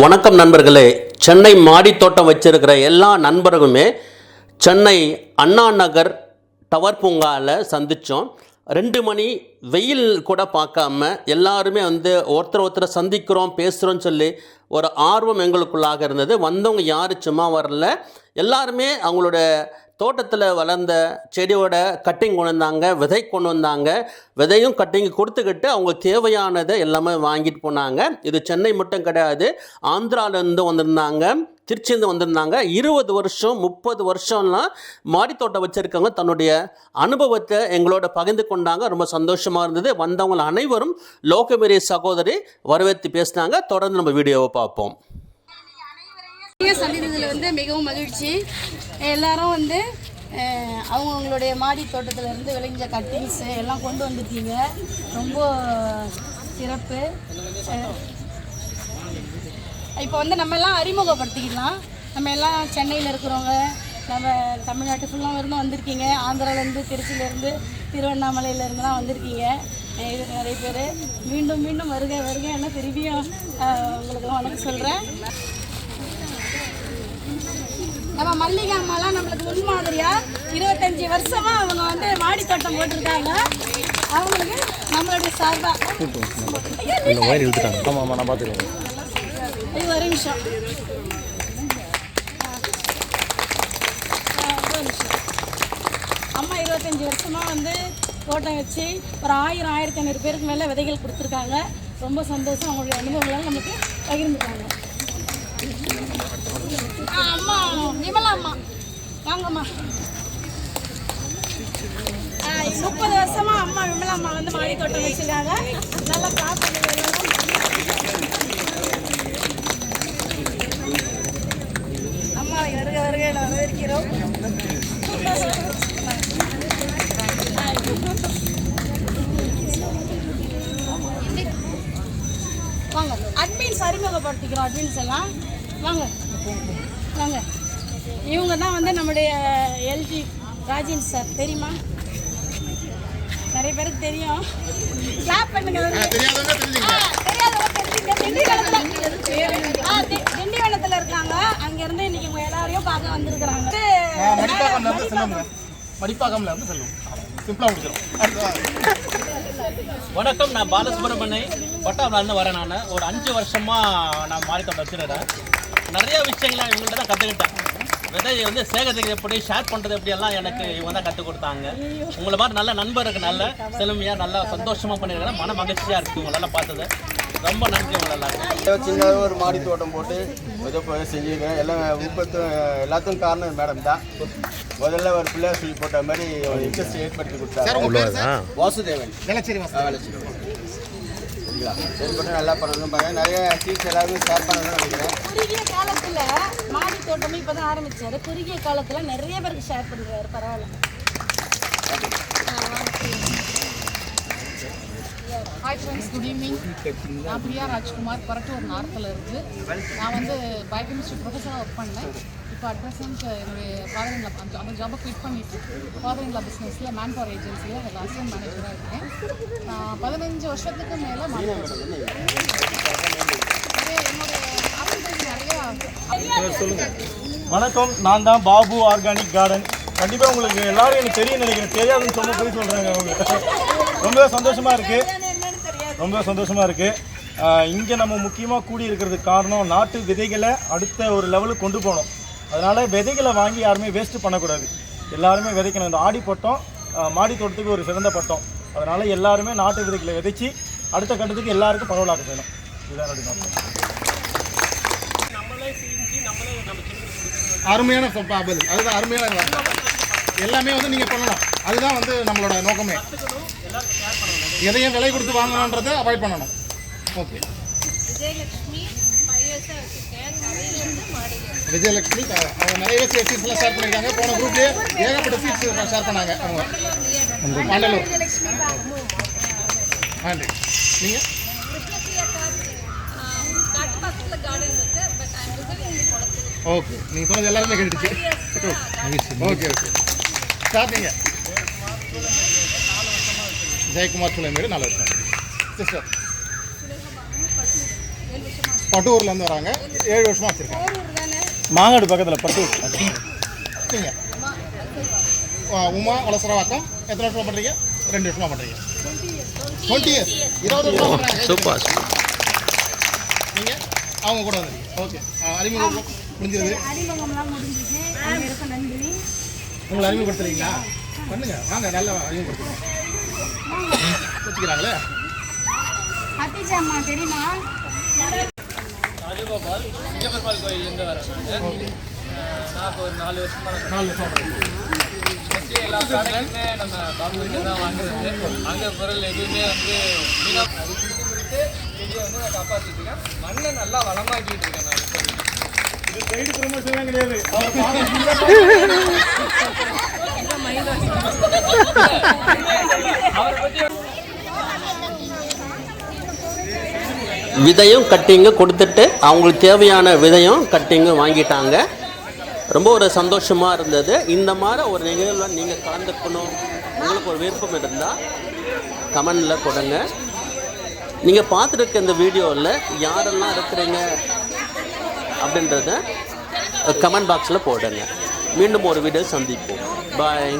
வணக்கம் நண்பர்களே. சென்னை மாடித்தோட்டம் வச்சிருக்கிற எல்லா நண்பர்களுமே சென்னை அண்ணா நகர் டவர் பூங்காவில் சந்தித்தோம் ரெண்டு மணி வெயில் கூட பார்க்காம எல்லாருமே வந்து ஒருத்தர் ஒருத்தரை சந்திக்கிறோம் பேசுகிறோன்னு சொல்லி ஒரு ஆர்வம் எங்களுக்குள்ளாக இருந்தது. வந்தவங்க யாரும் சும்மா வரல. எல்லாருமே அவங்களோட தோட்டத்தில் வளர்ந்த செடியோட கட்டிங் கொண்டு வந்தாங்க விதை கொண்டு வந்தாங்க. விதையும் கட்டிங் கொடுத்துக்கிட்டு அவங்க தேவையானதை எல்லாமே வாங்கிட்டு போனாங்க. இது சென்னை மட்டும் கிடையாது ஆந்திராவிலேருந்து வந்திருந்தாங்க திருச்சியிருந்து வந்திருந்தாங்க. இருபது வருஷம் முப்பது வருஷம்லாம் மாடித்தோட்டம் வச்சுருக்கவங்க தன்னுடைய அனுபவத்தை எங்களோட பகிர்ந்து கொண்டாங்க. ரொம்ப சந்தோஷமாக இருந்தது. வந்தவங்க அனைவரும் லோகமேரிய சகோதரி வரவேற்று பேசினாங்க. தொடர்ந்து நம்ம வீடியோவை பார்ப்போம். நீங்கள் சந்தித்ததில் வந்து மிகவும் மகிழ்ச்சி. எல்லாரும் வந்து அவங்கவுங்களுடைய மாடி தோட்டத்திலேருந்து விளைஞ்ச கட்டிங்ஸு எல்லாம் கொண்டு வந்திருக்கீங்க ரொம்ப சிறப்பு. இப்போ வந்து நம்ம எல்லாம் அறிமுகப்படுத்திக்கலாம். நம்ம எல்லாம் சென்னையில் இருக்கிறவங்க நம்ம தமிழ்நாட்டு ஃபுல்லாக இருந்தும் வந்திருக்கீங்க. ஆந்திராவிலேருந்து திருச்சியிலேருந்து திருவண்ணாமலையிலேருந்துலாம் வந்திருக்கீங்க. இது நிறைய பேர். மீண்டும் மீண்டும் வருக வருக என்ன திரும்பியும் உங்களுக்கு வணக்கம் சொல்கிறேன் நம்ம மல்லிகை அம்மாலாம் நம்மளுக்கு முன்மாதிரியா இருபத்தஞ்சி வருஷமா அவங்க வந்து மாடி தோட்டம் போட்டிருக்காங்க. அவங்களுக்கு நம்மளுடைய சார்பா. இது ஒரு நிமிஷம். அம்மா இருபத்தஞ்சி வருஷமா வந்து தோட்டம் வச்சு ஒரு ஆயிரம் ஆயிரத்தி ஐநூறு பேருக்கு மேலே விதைகள் கொடுத்துருக்காங்க. ரொம்ப சந்தோஷம். அவங்களுடைய அனுபவங்களால் நமக்கு பகிர்ந்துட்டாங்க அம்மா விமலா அம்மா வாங்கம்மா முப்பது வருஷமா அம்மா விமலா அம்மா வந்து மாடி தோட்டம் வச்சிருக்காங்க. நல்லா காசு அம்மா வருக வருகையில் வரவேற்கிறோம். வாங்க. அட்மின்ஸ் அறிமுகப்படுத்திக்கிறோம் அட்மின்ஸ் எல்லாம். வாங்க. வாங்க. இவங்க தான் வந்து நம்முடைய எல்ஜி ராஜேஷ் சார் தெரியுமா? நிறைய பேருக்கு தெரியும். கிளாப் பண்ணுங்க. திண்டிவனத்துல இருக்காங்க. அங்க இருந்து இன்னைக்கு உங்க எல்லாரையும் பார்க்க வந்திருக்கிறாங்க. மடிப்பாக்கம்ல இருந்து செல்லும் சிம்பிளாக முடிச்சிடும் வணக்கம் நான் பாலசுப்ரமணியன். பட்டாபிலேருந்து வரேன் நான். ஒரு அஞ்சு வருஷமா நான் மாறித்தோட்டம் வச்சுருக்கேன் நிறைய விஷயங்களை இவங்கள்ட்ட தான் கற்றுக்கிட்டேன் விதையை வந்து சேகரிக்கிறது எப்படி ஷேர் பண்ணுறது எப்படி எல்லாம் எனக்கு இவங்க தான் கற்றுக் கொடுத்தாங்க. உங்களை மாதிரி நல்ல நண்பருக்கு நல்ல செழுமையாக நல்லா சந்தோஷமாக பண்ணியிருக்கேன் மன மகிழ்ச்சியாக இருக்குது உங்களெல்லாம் பார்த்தது. ரொம்ப நன்றி உங்களெல்லாம் சின்னதாக ஒரு மாடி தோட்டம் போட்டு ஏதோ போய் செஞ்சுருக்கேன். எல்லாம் முப்பத்து எல்லாத்துக்கும் காரணம் மேடம் தான். முதல்ல ஒரு பிள்ளையார் சொல்லி போட்ட மாதிரி ஒரு இன்ட்ரெஸ்ட் ஏற்படுத்தி கொடுத்தாங்க. வாசுதேவன். நிலச்சேரி ஆ, பண்ணிக்கலாம். செய்யணும். சரிங்களா நல்லா பண்ணணும். பாருங்க நிறைய சீட்ஸ் எல்லாருமே ஷேர் பண்ணணும்னு நினைக்கிறேன். குறுகிய காலத்தில் மாடி தோட்டமும் இப்பதான் ஆரம்பிச்சாரு. குறுகிய காலத்தில் நிறைய பேருக்கு ஷேர் பண்ணுறாரு பரவாயில்ல. ஹாய் ஃப்ரெண்ட்ஸ் குட் ஈவினிங் நான் பிரியா ராஜ்குமார் பரட்டூர் நார்த்தில் இருந்து. நான் வந்து பயோகெமிஸ்ட்ரி ப்ரொஃபஸராக ஒர்க் பண்ணேன். இப்போ அட் ப்ரெசன்ட் என்னுடைய ஃபாதர் இன்லா அந்த அந்த ஜாபை குவிட் பண்ணிவிட்டு ஃபாதர் இன்லா பிஸ்னஸில் மேன் பவர் ஏஜென்சியில் அசிஸ்டன்ட் மேனேஜராக இருக்கேன். நான் பதினஞ்சு வருஷத்துக்கு மேலே என்னுடைய வணக்கம். நான் தான் பாபு ஆர்கானிக் கார்டன். கண்டிப்பாக உங்களுக்கு எல்லாரும் எனக்கு தெரியும் நினைக்கிறேன். தெரியாதுன்னு சொன்ன போய் சொல்கிறாங்க அவங்க. ரொம்ப சந்தோஷமாக இருக்குது ரொம்ப சந்தோஷமாக இருக்குது இங்கே நம்ம முக்கியமாக கூடி இருக்கிறதுக்கு காரணம் நாட்டு விதைகளை அடுத்த ஒரு லெவலுக்கு கொண்டு போகணும். அதனால் விதைகளை வாங்கி யாருமே வேஸ்ட்டு பண்ணக்கூடாது. எல்லாருமே விதைக்கணும். இந்த ஆடி பட்டம் மாடி தோட்டத்துக்கு ஒரு சிறந்த பட்டம். அதனால் எல்லாருமே நாட்டு விதைகளை விதைச்சி அடுத்த கட்டத்துக்கு எல்லாருக்கும் பரவலாக்க செய்யணும். இதுதான். அருமையான பதில். அதுதான் அருமையான. எல்லாமே வந்து நீங்கள் பண்ணலாம் அதுதான் வந்து நம்மளோட நோக்கமே. எதையும் விலை கொடுத்து வாங்கணுன்றதை அவாய்ட் பண்ணணும். ஓகே விஜயலட்சுமி விஜயலட்சுமி அவங்க நிறைய சீட்ஸ்லாம் ஷேர் பண்ணியிருக்காங்க. போன குரூப்லேயே ஏகப்பட்ட சீட்ஸ் ஷேர் பண்ணாங்க. அவங்க. மண்டலூர். நன்றி நீங்கள் ஓகே நீங்கள் சொன்னது எல்லாருமே கேட்டுச்சு. ஓகே ஓகே ஸ்டார்டிங்க ஜெயக்குமார் சுலைமேடு நாலு வருஷம். சிஸ்டர் பட்டூர்லேருந்து வராங்க. ஏழு வருஷமாக வச்சுருக்காங்க. மாங்காடு பக்கத்தில் பட்டு. நீங்கள் உமா வளசரவாக்கம் எத்தனை வருஷமாக பண்ணுறீங்க ரெண்டு வருஷமாக பண்ணுறீங்க டுவெண்ட்டி இயர்ஸ் இருபது வருஷமாக பண்ணுறாங்க சூப்பர் நீங்கள் அவங்க கூட வந்து ஓகே அறிமுகம் நன்றி. உங்களை அறிமுகப்படுத்துறீங்களா? பண்ணுங்க. வாங்க நல்லா அறிமுகப்படுத்துங்க. வச்சுக்கிறாங்களே தெரியுமா? ராஜகோபால் சிங்கப்பெருமாள் கோயிலேருந்து வரேன் நான் ஒரு நாலு வருஷமா நாலு வருஷம் எல்லா ப்ராடக்ட்டுமே நம்ம பாம்புக்கிட்ட தான் வாங்குறது. அங்கே பொருள் எதுவுமே வந்து அது கொடுத்து கொடுத்து செடியை வந்து நான் காப்பாற்றிட்டு இருக்கேன் மண்ணை நல்லா வளமாக்கிட்டு இருக்கேன் நான் இப்போ இது சைடு ப்ரொமோஷன்லாம் கிடையாது. அவரை விதையும் கட்டிங்கு கொடுத்துட்டு அவங்களுக்கு தேவையான விதையும் கட்டிங்கும் வாங்கிட்டாங்க. ரொம்ப ஒரு சந்தோஷமாக இருந்தது. இந்த மாதிரி ஒரு நிகழ்வில் நீங்கள் கலந்துக்கணும். உங்களுக்கு ஒரு விருப்பம் இருந்தால் கமெண்டில் கொடுங்க. நீங்கள் பார்த்துருக்க இந்த வீடியோவில் யாரெல்லாம் இருக்கிறீங்க அப்படின்றத கமெண்ட் பாக்ஸில் போடுங்க. மீண்டும் ஒரு வீடியோ சந்திப்போம். பாய்